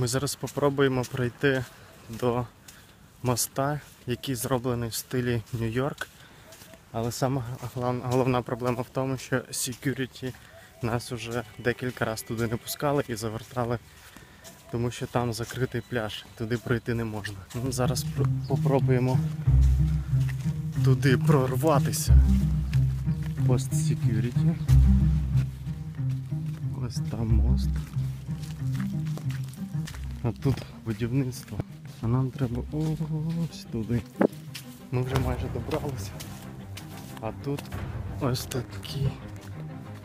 Ми зараз спробуємо пройти до моста, який зроблений в стилі Нью-Йорк. Але сама головна проблема в тому, що security нас вже декілька разів туди не пускали і завертали, тому що там закритий пляж, туди пройти не можна. Ну, зараз пр- попробуємо туди прорватися. Пост security. Ось там мост. А тут будівництво. А нам треба ось туди. Ми вже майже добралися. А тут ось такі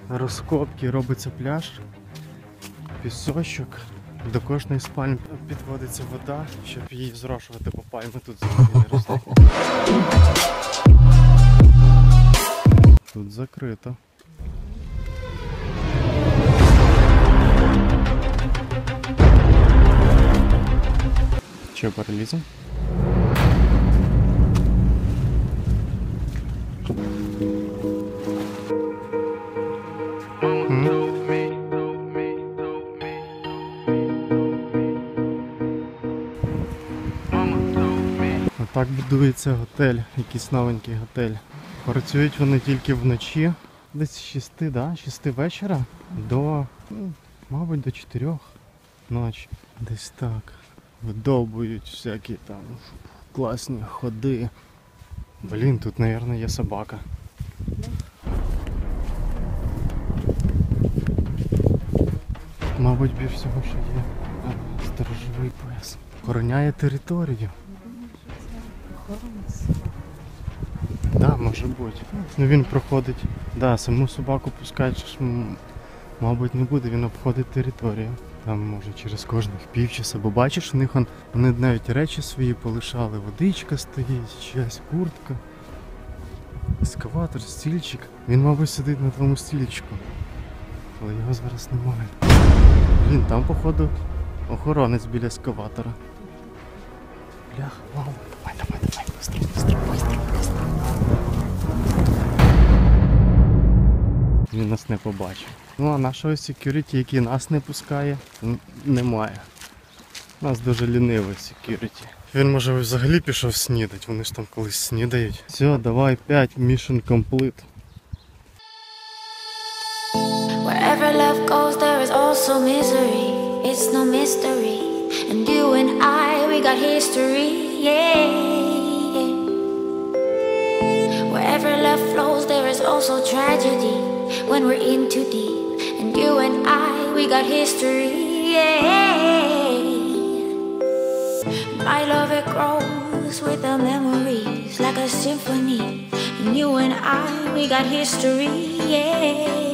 розкопки робиться пляж, пісочок. До кожної спальні підводиться вода, щоб її зрошувати, бо пальми тут взагалі не ростуть. Тут закрито. Че, парализм? Так будується готель, якийсь новенький готель. Працюють вони тільки вночі, десь з 6, да? 6 вечора до, ну, мабуть, до 4 ночі. Десь так. Видовбують всякі там класні ходи. Блін, тут, мабуть, є собака. Мабуть, більш всього, що є сторожовий пояс. Охороняє територію. Да, може бути. Ну він проходить. Да, саму собаку м, мабуть, не буде, він обходить територію. Там може через кожних півчаса, бо бачиш, у них он, вони навіть речі свої полишали, водичка стоїть, чиясь куртка, ескаватор, стільчик. Він, мабуть, сидить на твоєму стільчику. Але його зараз немає. Блін, там, походу, охоронець біля ескаватора. Бляха, мама. Давай, давай, давай, быстро, быстро, быстро, быстро. Він нас не побачив. Ну а нашого security, який нас не пускає, немає. У нас дуже лінивий security. Він може взагалі пішов снідати, вони ж там колись снідають. Все, давай 5, mission complete. Wherever love goes, there is also misery. It's no mystery. And you and I, we got history. Yeah. Wherever love flows, there is also tragedy. When we're in too deep. And you and I, we got history. Yeah. My love, it grows with the memories like a symphony. And you and I, we got history. Yeah.